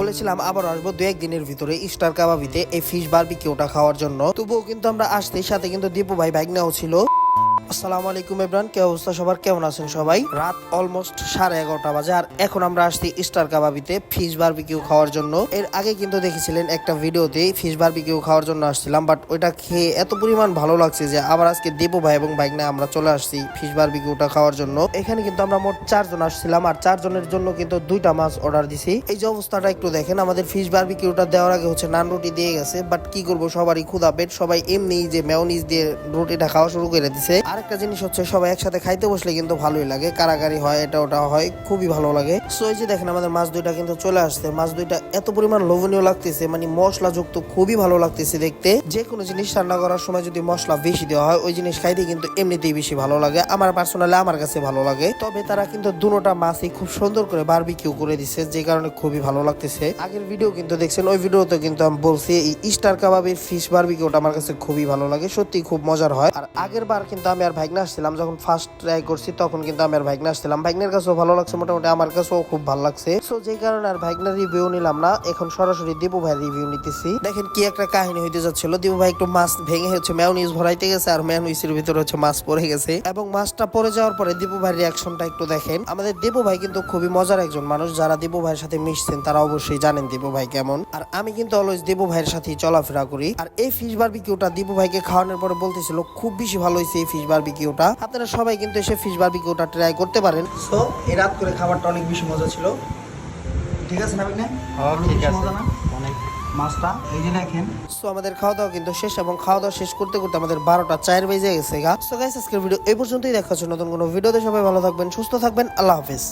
বলেছিলাম আবার আসব দু একদিনের ভিতরে স্টার কাবাবিতে এই ফিশ বারবিকিউটা খাওয়ার জন্য। তবুও কিন্তু আমরা আসতে সাথে কিন্তু দীপু ভাই ভাইগনাও ছিল। আসসালামু আলাইকুম ইমরান, কে অবস্থা সবার? কেমন আছেন সবাই? রাত অলমোস্ট সাড়ে এগারোটা বাজে, আর এখন আমরা আসছি স্টার কাবাবিতে ফিশ বারবিকিউ খাওয়ার জন্য। এর আগে কিন্তু দেখেছিলেন একটা ভিডিওতে ফিশ বারবিকিউ খাওয়ার জন্য আসছিলাম, বাট ওইটা খেয়ে এত পরিমাণ ভালো লাগছে যে আবার আজকে দেবো ভাই এবং বাইক না আমরা চলে আসছি ফিশ বারবিকিউটা খাওয়ার জন্য। এখানে কিন্তু আমরা মোট চারজন আসছিলাম, আর চারজনের জন্য কিন্তু দুইটা মাছ অর্ডার দিছি। এই যে অবস্থাটা একটু দেখেন, আমাদের ফিশ বারবিকিউটা দেওয়ার আগে হচ্ছে নান রুটি দিয়ে গেছে, বাট কি করব, সবারই ক্ষুদা পেট, সবাই এমনি যে মেয়নিজ দিয়ে রুটিটা খাওয়া শুরু করে দিছে। আরেকটা জিনিস হচ্ছে সবাই একসাথে খাইতে বসলে কিন্তু ভালোই লাগে কারাকারি হয়, এটা ওটা হয়, খুবই ভালো লাগে। সো এই যে দেখেন আমাদের মাছ দুইটা কিন্তু চলে আসছে, মাছ দুইটা এত পরিমাণ লোভনীয় লাগতেছে মানে মশলা যুক্ত খুবই ভালো লাগতেছে দেখতে। যে কোনো জিনিস রান্না করার সময় যদি মশলা বেশি দেওয়া হয়, ওই জিনিস খাইতে কিন্তু এমনিতেই বেশি ভালো লাগে, আমার পার্সোনালি আমার কাছে ভালো লাগে। তবে তারা কিন্তু দুটোটা মাছই খুব সুন্দর করে বারবিকিউ করে দিছে, যে কারণে খুবই ভালো লাগতেছে। আগের ভিডিও কিন্তু দেখছেন, ওই ভিডিওতে কিন্তু আমি বলছি, এই স্টার কাবাবের ফিশ বারবিকিউটা আমার কাছে খুবই ভালো লাগে সত্যি খুব মজার হয়। আর আগের বার কিন্তু আমি আর ভাইগনা আসছিলাম, যখন ফার্স্ট ট্রাই করছি, তখন কিন্তু আমি আর ভাইগনা আসছিলাম। ভাইগনের কাছেও ভালো লাগছে, মোটামুটি আমার কাছেও খুব ভালো লাগছে। সো যে কারণে আর ভাইগনার রিভিউ নিলাম না, এখন সরাসরি দীপু ভাই রিভিউ নিতেছি। দেখেন কি একটা কাহিনী হইতে যাচ্ছিল। দীপু ভাই একটু মাছ ভেঙে হচ্ছে ম্যাওনিজ ভরাইতে গেছে, আর ম্যাওনিজের ভিতরে হচ্ছে মাছ পড়ে গেছে। এবং মাছটা পড়ে যাওয়ার পরে দীপু ভাইয়ের রিয়াকশনটা একটু দেখেন। আমাদের দীপু ভাই কিন্তু খুবই মজার একজন মানুষ, যারা দীপু ভাইয়ের সাথে মিশছেন, তারা অবশ্যই জানেন দীপু ভাই কেমন। আর আমি কিন্তু অলওয়েজ দীপু ভাইয়ের সাথে চলাফেরা করি। আর এই ফিশ বারবিকিউটা দীপু ভাইকে খাওয়ানোর পরে বলতেছিল, খুব বেশি ভালো হয়েছে এই ফিশ বারবিকিউটা আপনারা সবাই কিন্তু এসে ফিশ বারবিকিউটা ট্রাই করতে পারেন। সো এই রাত করে খাবারটা অনেক বেশি মজা ছিল। ঠিক আছে না হ্যাঁ, ঠিক আছে। মজা না? অনেক। মাছটা এই যে দেখেন। সো আমাদের খাওয়া দাওয়া কিন্তু শেষ এবং খাওয়া দাওয়া শেষ করতে করতে আমাদের বারোটা চার বেজে গেছে গা। সো গাইস আজকের ভিডিও এই পর্যন্তই। দেখা হচ্ছে নতুন কোনো ভিডিওতে সবাই ভালো থাকবেন সুস্থ থাকবেন। আল্লাহ হাফিজ।